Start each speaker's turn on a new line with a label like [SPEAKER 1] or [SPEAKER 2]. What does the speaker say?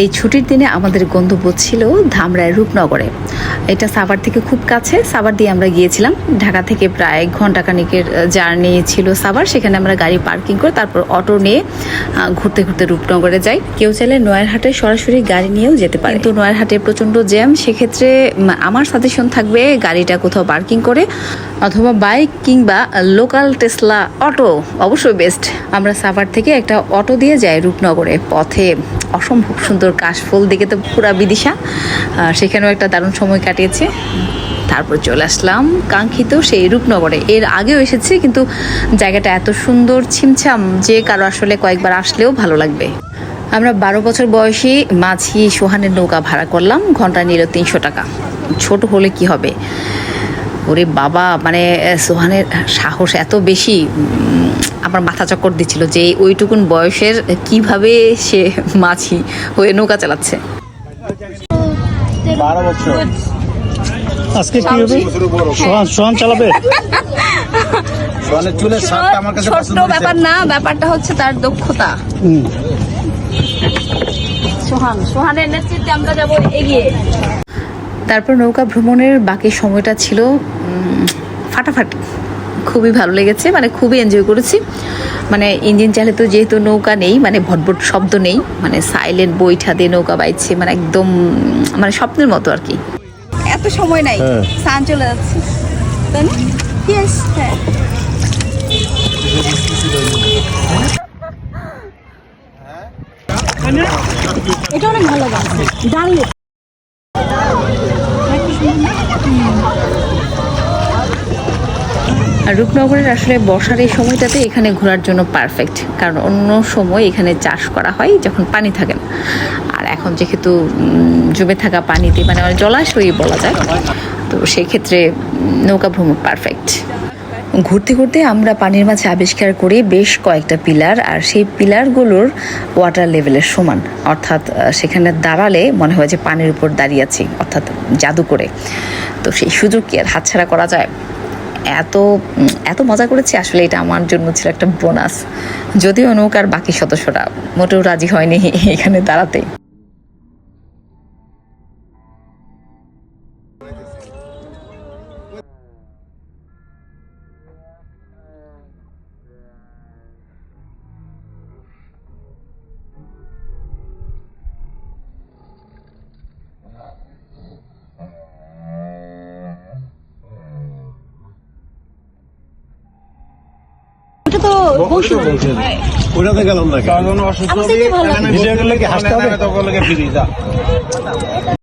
[SPEAKER 1] এই ছুটির দিনে আমাদের গন্তব্য ছিল ধামরায় রূপনগরে। এটা সাভার থেকে খুব কাছে, সাভার দিয়ে আমরা গিয়েছিলাম। ঢাকা থেকে প্রায় ঘন্টাখানিকের জার্নি ছিল সাভার। সেখানে আমরা গাড়ি পার্কিং করে তারপর অটো নিয়ে ঘুরতে ঘুরতে রূপনগরে যাই। কেউ চাইলে নয়ারহাটে সরাসরি গাড়ি নিয়েও যেতে পারে। কিন্তু নয়ারহাটে প্রচণ্ড জ্যাম, সেক্ষেত্রে আমার সাজেশন থাকবে গাড়িটা কোথাও পার্কিং করে অথবা বাইক কিংবা লোকাল টেসলা অটো অবশ্যই বেস্ট। আমরা সাভার থেকে একটা অটো দিয়ে যাই রূপনগরে পথে। অসম্ভব সুন্দর কাশফুল, দেখে তো পুরা বিদিশা। সেখানেও একটা দারুণ সময় কাটিয়েছে। তারপর চলে আসলাম কাঙ্ক্ষিত সেই রূপনগরে। এর আগেও এসেছি, কিন্তু জায়গাটা এত সুন্দর, ছিমছাম যে কারও আসলে কয়েকবার আসলেও ভালো লাগবে। আমরা বারো বছর বয়সী মাঝি সোহানের নৌকা ভাড়া করলাম, ঘণ্টা নিল তিনশো টাকা। ছোট হলে কি হবে? ওরে বাবা মানে সোহানের সাহস এত বেশি আমার মাথা চক্কর দিচ্ছিল যে ওইটুকুন বয়সের কীভাবে সে মাছি হয়ে নৌকা চালাচ্ছে।
[SPEAKER 2] আজকে কি হবে? সোহান সোহান চালাবে।
[SPEAKER 1] ব্যাপার না ব্যাপারটা হচ্ছে তার দক্ষতা। সোহান সোহানের নেতৃত্বে আমরা যাব এগিয়ে। তারপর নৌকা ভ্রমণের বাকি সময়টা ছিল ফাটাফাটি। খুবই ভালো লেগেছে মানে খুবই এনজয় করেছি। মানে ইঞ্জিন চালিত যেহেতু নৌকা নেই মানে ভটভট শব্দ নেই মানে সাইলেন্ট বৈঠা দিয়ে নৌকা বাইছে মানে একদম মানে স্বপ্নের মতো আর কি। এত সময় নাই সান চলে যাচ্ছে। তাই না? হ্যাঁ। এটা অনেক ভালো লাগছে। দাঁড়িয়ে আর রূপনগরের আসলে বর্ষার এই সময়টাতে এখানে ঘোরার জন্য পারফেক্ট কারণ অন্য সময় এখানে চাষ করা হয় যখন পানি থাকে না। আর এখন যেহেতু জমে থাকা পানিতে মানে অনেক জলাশয়ই বলা যায়, তো সেক্ষেত্রে নৌকা ভ্রমণ পারফেক্ট ঘুরতে ঘুরতে আমরা পানির মাঝে আবিষ্কার করি বেশ কয়েকটা পিলার, আর সেই পিলারগুলোর ওয়াটার লেভেলের সমান। অর্থাৎ সেখানে দাঁড়ালে মনে হয় যে পানির উপর দাঁড়িয়ে আছি, অর্থাৎ জাদু করে। তো সেই সুযোগ কি আর হাতছাড়া করা যায়? এত এত মজা করেছি, আসলে এটা আমার জন্য ছিল একটা বোনাস যদিও নৌকার বাকি সদস্যরা মোটেও রাজি হয়নি এখানে দাঁড়াতে ওটা তো
[SPEAKER 3] ওইটাতে গেলাম না
[SPEAKER 2] কি হাসতে হবে